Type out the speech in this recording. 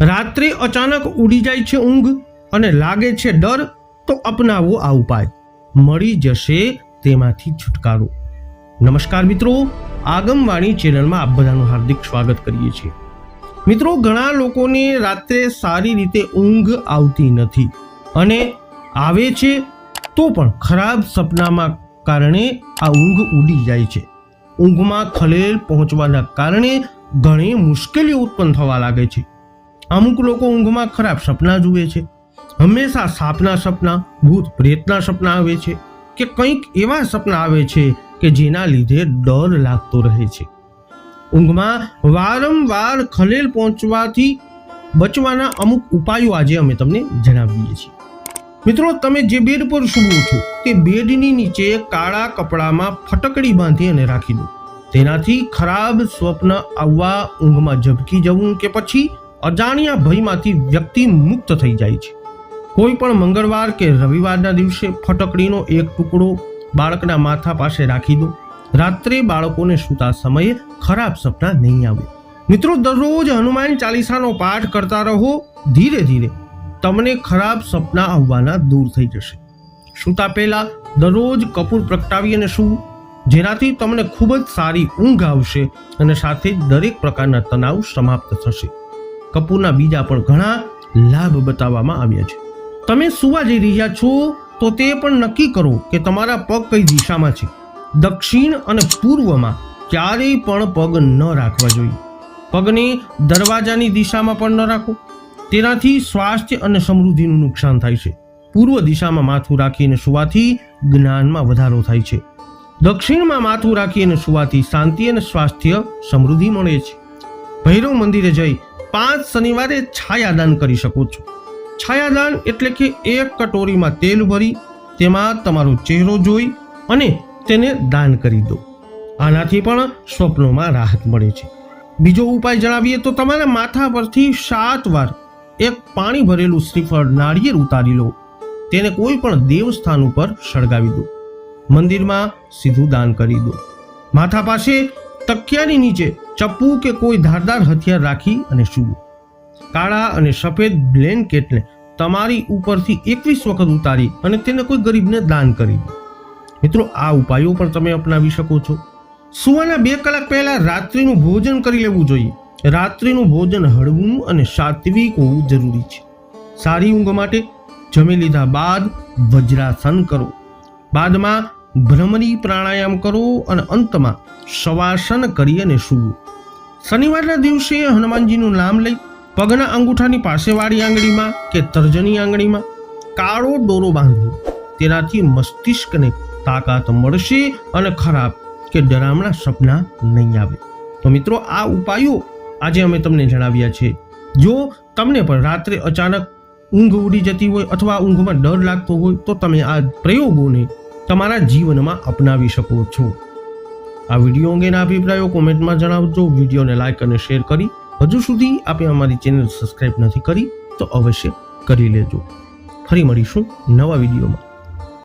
રાત્રે અચાનક ઉડી જાય છે ઊંઘ અને લાગે છે ડર, તો અપનાવો આ ઉપાય. મળી જશે તેમાંથી છુટકારો. નમસ્કાર મિત્રો, આગમવાણી ચેનલમાં આપ બધાનું હાર્દિક સ્વાગત કરીએ છીએ. મિત્રો, ઘણા લોકોને રાત્રે સારી રીતે ઊંઘ આવતી નથી અને આવે છે તો પણ ખરાબ સપનામાં કારણે આ ઊંઘ ઉડી જાય છે. ઊંઘમાં ખલેલ પહોંચવાના કારણે ઘણી મુશ્કેલીઓ ઉત્પન્ન થવા લાગે છે. અમુક લોકો ઊંઘમાં ખરાબ સપના જુએ છે. હંમેશા સાપના સપના, ભૂત પ્રેતના સપના આવે છે કે કંઈક એવા સપના આવે છે કે જેના લીધે ડર લાગતો રહે છે. ઊંઘમાં વારંવાર ખલેલ પહોંચવાથી બચવાના અમુક ઉપાયો આજે અમે તમને જણાવીએ છીએ. મિત્રો, તમે જે બેડ પર સૂવો છો તે બેડની નીચે કાળા કપડામાં ફટકડી બાંધી અને રાખી દો. તેનાથી ખરાબ સ્વપ્ન આવવા ઊંઘમાં ઝબકી જવું કે પછી અજાણ્યા ભયમાંથી વ્યક્તિ મુક્ત થઈ જાય છે. કોઈ પણ મંગળવાર કે રવિવારના દિવસે ફટકડીનો એક ટુકડો બાળકના માથા પાસે રાખી દો. રાત્રે બાળકોને સૂતા સમયે ખરાબ સપના નહીં આવે. મિત્રો, દરરોજ હનુમાન ચાલીસાનો પાઠ કરતા રહો, ધીરે ધીરે તમને ખરાબ સપના આવવાના દૂર થઈ જશે. સૂતા પહેલા દરરોજ કપૂર પ્રગટાવી અને સૂવું. જેનાથી તમને ખૂબ જ સારી ઊંઘ આવશે અને સાથે જ દરેક પ્રકારના તણાવ સમાપ્ત થશે. કપૂરના બીજા પણ ઘણા લાભ બતાવવામાં આવ્યા છે. તમે સુવા જઈ રહ્યા છો તો તે પણ નક્કી કરો કે તમારા પગ કઈ દિશામાં છે. દક્ષિણ અને પૂર્વમાં ક્યારેય પણ પગ ન રાખવા જોઈએ. પગને દરવાજાની દિશામાં પણ ન રાખો. તેનાથી સ્વાસ્થ્ય અને સમૃદ્ધિનું નુકસાન થાય છે. પૂર્વ દિશામાં માથું રાખીને સુવાથી જ્ઞાનમાં વધારો થાય છે. દક્ષિણમાં માથું રાખીને સુવાથી શાંતિ અને સ્વાસ્થ્ય સમૃદ્ધિ મળે છે. ભૈરવ મંદિરે જઈ પાંચ શનિવારે છાયાદાન કરી શકો છો. છાયાદાન એટલે કે એક કટોરીમાં તેલ ભરી, તેમાં તમારો ચહેરો જોઈ અને તેને દાન કરી દો. આનાથી પણ સ્વપ્નોમાં રાહત મળે છે. બીજો ઉપાય જણાવીએ તો તમારા માથા પરથી સાત વાર એક પાણી ભરેલું શ્રીફળ નાળિયેર ઉતારી લો. તેને કોઈ પણ દેવસ્થાન ઉપર સળગાવી દો. મંદિરમાં સીધું દાન કરી દો. માથા પાસે તકિયાની નીચે ચપ્પુ કે કોઈ ધારદાર હથિયાર રાખી અને સૂવો. કાળા અને સફેદ બ્લેન્કેટને તમારી ઉપરથી એકવીસ વખત ઉતારી અને તેને કોઈ ગરીબને દાન કરી દો. મિત્રો, આ ઉપાયો પણ તમે અપનાવી શકો છો. સુવાના બે કલાક પહેલા રાત્રિનું ભોજન કરી લેવું જોઈએ. રાત્રિનું ભોજન હળવું અને સાત્વિક હોવું જરૂરી છે. સારી ઊંઘ માટે જમી લીધા બાદ વજ્રાસન કરો. બાદમાં ભ્રમરી પ્રાણાયામ કરો અને અંતમાં શવાસન કરી અને સૂવું શનિવારના દિવસે હનુમાનજીનું નામ લઈ પગના અંગૂઠાની પાસેવાળી આંગળીમાં કે તર્જની આંગળીમાં કાળો દોરો બાંધવો તેનાથી મસ્તિષ્કને તાકાત મળશે અને ખરાબ કે ડરામણા સપના નહીં આવે. તો મિત્રો, આ ઉપાયો આજે અમે તમને જણાવ્યા છે. જો તમને પણ રાત્રે અચાનક ઊંઘ ઉડી જતી હોય અથવા ઊંઘમાં ડર લાગતો હોય તો તમે આ પ્રયોગોને તમારા જીવનમાં અપનાવી શકો છો. આ વીડિયો અંગેના અભિપ્રાયો કોમેન્ટમાં જણાવજો. વિડીયોને લાઇક અને શેર કરી હજુ સુધી આપે અમારી ચેનલ સબસ્ક્રાઇબ નથી કરી તો અવશ્ય કરી લેજો. ફરી મળીશું નવા વિડીયોમાં.